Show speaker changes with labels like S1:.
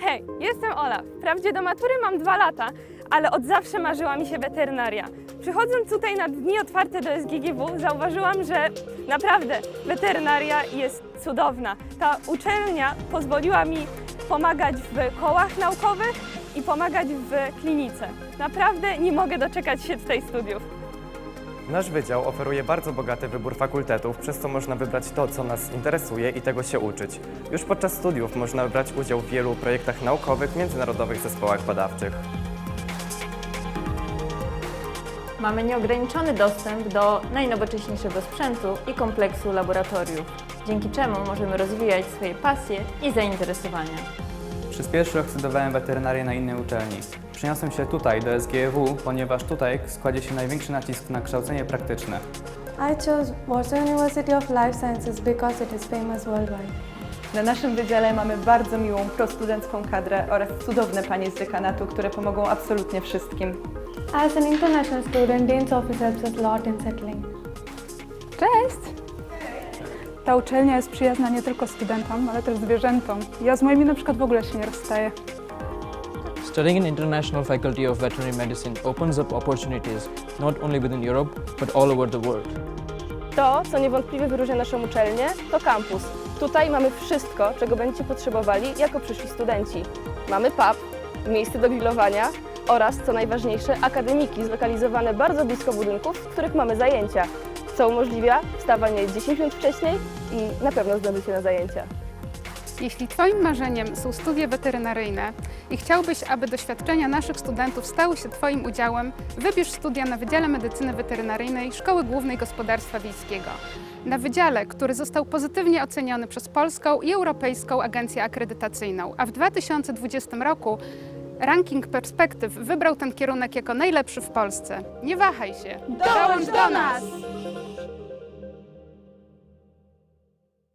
S1: Hej, jestem Ola. Wprawdzie do matury mam dwa lata, ale od zawsze marzyła mi się weterynaria. Przychodząc tutaj na dni otwarte do SGGW, zauważyłam, że naprawdę weterynaria jest cudowna. Ta uczelnia pozwoliła mi pomagać w kołach naukowych i pomagać w klinice. Naprawdę nie mogę doczekać się tutaj studiów.
S2: Nasz wydział oferuje bardzo bogaty wybór fakultetów, przez co można wybrać to, co nas interesuje i tego się uczyć. Już podczas studiów można brać udział w wielu projektach naukowych międzynarodowych zespołach badawczych.
S3: Mamy nieograniczony dostęp do najnowocześniejszego sprzętu i kompleksu laboratoriów, dzięki czemu możemy rozwijać swoje pasje i zainteresowania.
S4: Przez pierwszy rok studiowałem weterynarię na innej uczelni. Przeniosłem się tutaj, do SGEW, ponieważ tutaj składzie się największy nacisk na kształcenie praktyczne.
S5: I chose Warsaw University of Life Sciences because it is famous worldwide.
S6: Na naszym wydziale mamy bardzo miłą prostudencką kadrę oraz cudowne panie z dekanatu, które pomogą absolutnie wszystkim.
S5: As an international student, Dean's office helps us a lot in settling.
S7: Cześć! Ta uczelnia jest przyjazna nie tylko studentom, ale też zwierzętom. Ja z moimi na przykład w ogóle się nie rozstaję.
S8: Studying in International Faculty of Veterinary Medicine opens up opportunities not only within Europe but all over the world.
S1: To, co niewątpliwie wyróżnia naszą uczelnię, to kampus. Tutaj mamy wszystko, czego będziecie potrzebowali jako przyszli studenci. Mamy pub, miejsce do grillowania oraz, co najważniejsze, akademiki zlokalizowane bardzo blisko budynków, w których mamy zajęcia, co umożliwia wstawanie 10 minut wcześniej i na pewno zdążycie na zajęcia.
S7: Jeśli Twoim marzeniem są studia weterynaryjne i chciałbyś, aby doświadczenia naszych studentów stały się Twoim udziałem, wybierz studia na Wydziale Medycyny Weterynaryjnej Szkoły Głównej Gospodarstwa Wiejskiego. Na wydziale, który został pozytywnie oceniony przez Polską i Europejską Agencję Akredytacyjną, a w 2020 roku ranking perspektyw wybrał ten kierunek jako najlepszy w Polsce. Nie wahaj się! Dołącz do nas!